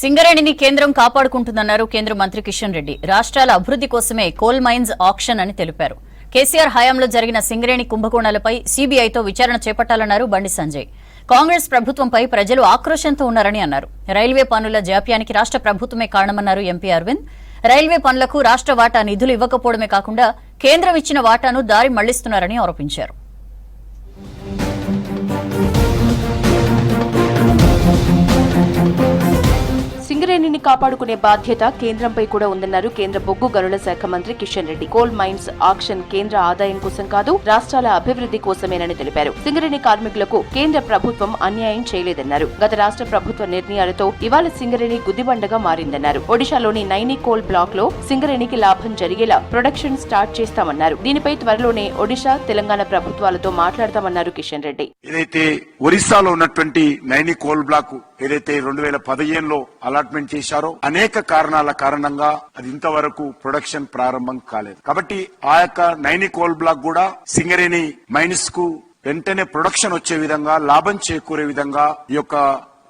సింగరేణిని కేంద్రం కాపాడుకుంటుందన్నారు కేంద్ర మంత్రి కిషన్ రెడ్డి. రాష్ట్రాల అభివృద్ధి కోసమే కోల్ మైన్స్ ఆక్షన్ అని తెలిపారు. కేసీఆర్ హయాంలో జరిగిన సింగరేణి కుంభకోణాలపై సీబీఐతో విచారణ చేపట్టాలన్నారు బండి సంజయ్. కాంగ్రెస్ ప్రభుత్వంపై ప్రజలు ఆక్రోశంతో ఉన్నారని అన్నారు. రైల్వే పనుల జాప్యానికి రాష్ట్ర ప్రభుత్వమే కారణమన్నారు ఎంపీ అరవింద్. రైల్వే పనులకు రాష్ట్ర వాటా నిధులు ఇవ్వకపోవడమే కాకుండా కేంద్రం ఇచ్చిన వాటాను దారి మళ్ళిస్తున్నారని ఆరోపించారు. సింగరేణిని కాపాడుకునే బాధ్యత కేంద్రంపై కూడా ఉందన్నారు కేంద్ర బొగ్గు గనుల శాఖ మంత్రి Kishan Reddy. Coal mines auction కేంద్ర ఆదాయం కోసం కాదు రాష్ట్రాల అభివృద్ధి కోసమేనని తెలిపారు. సింగరేణి కార్మికులకు కేంద్ర ప్రభుత్వం అన్యాయం చేయలేదన్నారు. గత రాష్ట్ర ప్రభుత్వ నిర్ణయాలతో ఇవాళ సింగరేణి గుదిబండగా మారిందన్నారు. ఒడిశాలోని నైని కోల్ బ్లాక్లో సింగరేణికి లాభం జరిగేలా ప్రొడక్షన్ స్టార్ట్ చేస్తామన్నారు. దీనిపై త్వరలోనే ఒడిశా తెలంగాణ ప్రభుత్వాలతో మాట్లాడతామన్నారు కిషన్ రెడ్డి. ఏదైతే ఒరిస్సాలో ఉన్నటువంటి నైని కోల్ బ్లాక్ ఏదైతే రెండు వేల పదిహేనులో అలాట్మెంట్ చేశారో అనేక కారణాల కారణంగా అది ఇంతవరకు ప్రొడక్షన్ ప్రారంభం కాలేదు. కాబట్టి ఆ యొక్క నైని కోల్ బ్లాక్ కూడా సింగరేణి మైన్స్కు వెంటనే ప్రొడక్షన్ వచ్చే విధంగా లాభం చేకూరే విధంగా ఈ యొక్క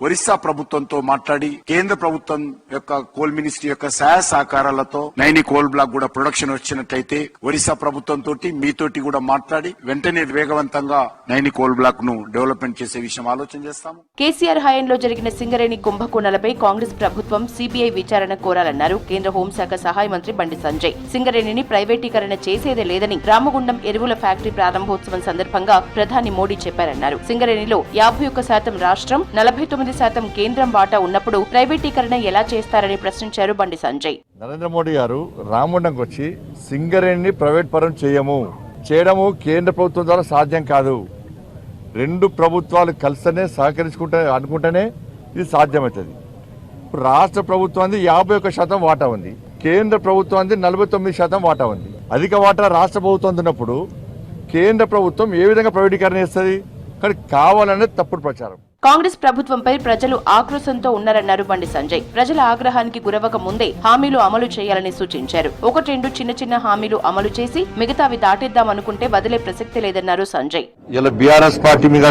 ఒరిస్సా ప్రభుత్వంతో మాట్లాడి కేంద్ర ప్రభుత్వం యొక్క కోల్ మినిస్ట్రీ యొక్క సహాయ సహకారాలతో నైని కోల్ బ్లాక్ కూడా ప్రొడక్షన్ వచ్చినట్లయితే ఒరిస్సా ప్రభుత్వం తోటి మీతోటి కూడా మాట్లాడి వెంటనే వేగవంతంగా నైని కోల్ బ్లాక్ను డెవలప్మెంట్ చేసే విషయం ఆలోచన చేస్తాము. కేసీఆర్ హయాంలో జరిగిన సింగరేణి కుంభకోణాలపై కాంగ్రెస్ ప్రభుత్వం సిబిఐ విచారణ కోరాలన్నారు. కేంద్ర హోంశాఖ సహాయ మంత్రి బండి సంజయ్. సింగరేణిని ప్రైవేటీకరణ చేసేదే లేదని రామగుండం ఎరువుల ఫ్యాక్టరీ ప్రారంభోత్సవం సందర్భంగా ప్రధాని మోడీ చెప్పారన్నారు. సింగరేణిలో యాభై ఒక్క శాతం రాష్ట్రం నలభై తొమ్మిది శాతం కేంద్రం వాటా ఉన్నప్పుడు ప్రైవేటీకరణ ఎలా చేస్తారని ప్రశ్నించారు బండి సంజయ్. నరేంద్ర మోడీ గారు రామగుండంకి వచ్చి సింగరేణిని ప్రైవేట్ పరం చేయము. చేయడము కేంద్ర ప్రభుత్వం ద్వారా సాధ్యం కాదు. రెండు ప్రభుత్వాలు కలిసనే సహకరించుకుంటే అనుకుంటేనే ఇది సాధ్యమవుతుంది. ఇప్పుడు రాష్ట్ర ప్రభుత్వానికి యాభై ఒక్క శాతం వాటా ఉంది. కేంద్ర ప్రభుత్వానికి నలభై తొమ్మిది శాతం వాటా ఉంది. అధిక వాటా రాష్ట్ర ప్రభుత్వం ఉన్నప్పుడు కేంద్ర ప్రభుత్వం ఏ విధంగా ప్రైవేటీకరణ చేస్తుంది? కానీ కావాలనేది తప్పుడు ప్రచారం. కాంగ్రెస్ ప్రభుత్వంపై ప్రజలు ఆక్రోశంతో ఉన్నారన్నారు బండి సంజయ్. ప్రజల ఆగ్రహానికి గురవక ముందే హామీలు అమలు చేయాలని సూచించారు. ఒకటి రెండు చిన్న చిన్న హామీలు అమలు చేసి మిగతావి దాటేద్దామనుకుంటే వదిలే ప్రసక్తి లేదన్నారు సంజయ్. ఇలా బీఆర్ఎస్ పార్టీ మీద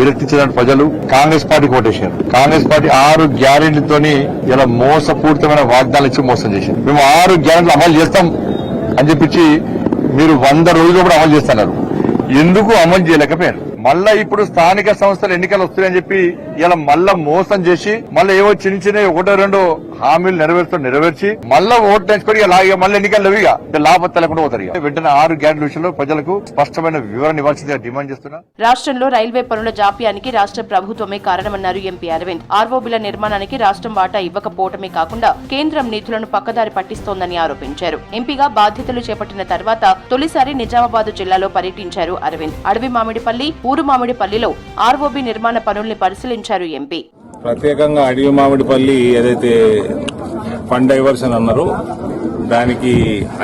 విరక్తి చెందిన ప్రజలు కాంగ్రెస్ పార్టీ ఓటేశారు. కాంగ్రెస్ పార్టీ ఆరు గ్యారెంటీతోని ఇలా మోసపూరితమైన వాగ్దానాలు ఇచ్చి మోసం చేసింది మేము ఆరు గ్యారెంటీలు అమలు చేస్తాం అని చెప్పించి మీరు వంద రోజులు కూడా అమలు చేస్తున్నారు. ఎందుకు అమలు చేయలేకపోయారు? మళ్ళా ఇప్పుడు స్థానిక సంస్థల ఎన్నికలు వస్తాయని చెప్పి ఇలా మళ్ళా మోసం చేసి మళ్ళీ ఏవో చిన్న చిన్న ఒకటో రెండో హామీలు నెరవేరుస్తూ నెరవేర్చి మళ్ళా ఓటు తెచ్చుకొని ఇక మళ్ళీ ఎన్నికలు లేవు ఇక. లాభం లేకుండా పోతారు ఇక. వెంటనే ఆరు గ్యారెంటీ విషయంలో ప్రజలకు స్పష్టమైన వివరణ ఇవ్వాల్సిందిగా డిమాండ్ చేస్తున్నా. రాష్ట్రంలో రైల్వే పనుల జాప్యానికి రాష్ట్ర ప్రభుత్వమే కారణమన్నారు ఎంపీ అరవింద్. ఆర్వోబిల నిర్మాణానికి రాష్ట్రం వాటా ఇవ్వకపోవటమే కాకుండా కేంద్రం నిధులను పక్కదారి పట్టిస్తోందని ఆరోపించారు. ఎంపీగా బాధ్యతలు చేపట్టిన తర్వాత తొలిసారి నిజామాబాద్ జిల్లాలో పర్యటించారు అరవింద్. అడవి మామిడిపల్లి ఊరు మామిడిపల్లిలో ఆర్వోబి నిర్మాణ పనుల్ని పరిశీలించారు ఎంపీ. ప్రత్యేకంగా అడవి మామిడిపల్లి ఏదైతే ఫండ్ డైవర్షన్ అన్నారో దానికి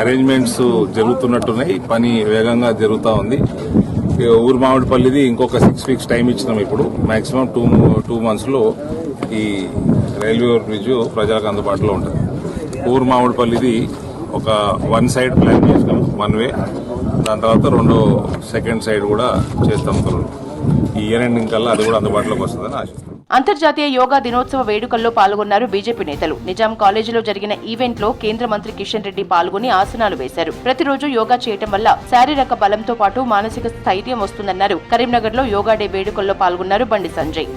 అరేంజ్మెంట్స్ జరుగుతున్నట్టున్నాయి. పని వేగంగా జరుగుతూ ఉంది. ఊరు మామిడిపల్లిది ఇంకొక సిక్స్ వీక్స్ టైం ఇచ్చినాం ఇప్పుడు. మాక్సిమం టూ టూ మంత్స్లో ఈ రైల్వే బ్రిడ్జ్ ప్రజలకు అందుబాటులో ఉంటుంది. ఊరు మామిడిపల్లిది ఒక వన్ సైడ్ ప్లాన్ చేసినాం వన్ వే దాని తర్వాత రెండు సెకండ్ సైడ్ కూడా చేస్తాం ఈ ఇయర్ ఎండింగ్ కల్లా అది కూడా అందుబాటులోకి వస్తుందని ఆశిస్తున్నాం. అంతర్జాతీయ యోగా దినోత్సవ వేడుకల్లో పాల్గొన్నారు బీజేపీ నేతలు. నిజాం కాలేజీలో జరిగిన ఈవెంట్లో కేంద్ర మంత్రి కిషన్ రెడ్డి పాల్గొని ఆసనాలు వేశారు. ప్రతిరోజు యోగా చేయటం వల్ల శారీరక బలంతో పాటు మానసిక స్థైర్యం వస్తుందన్నారు. కరీంనగర్లో యోగా డే వేడుకల్లో పాల్గొన్నారు బండి సంజయ్.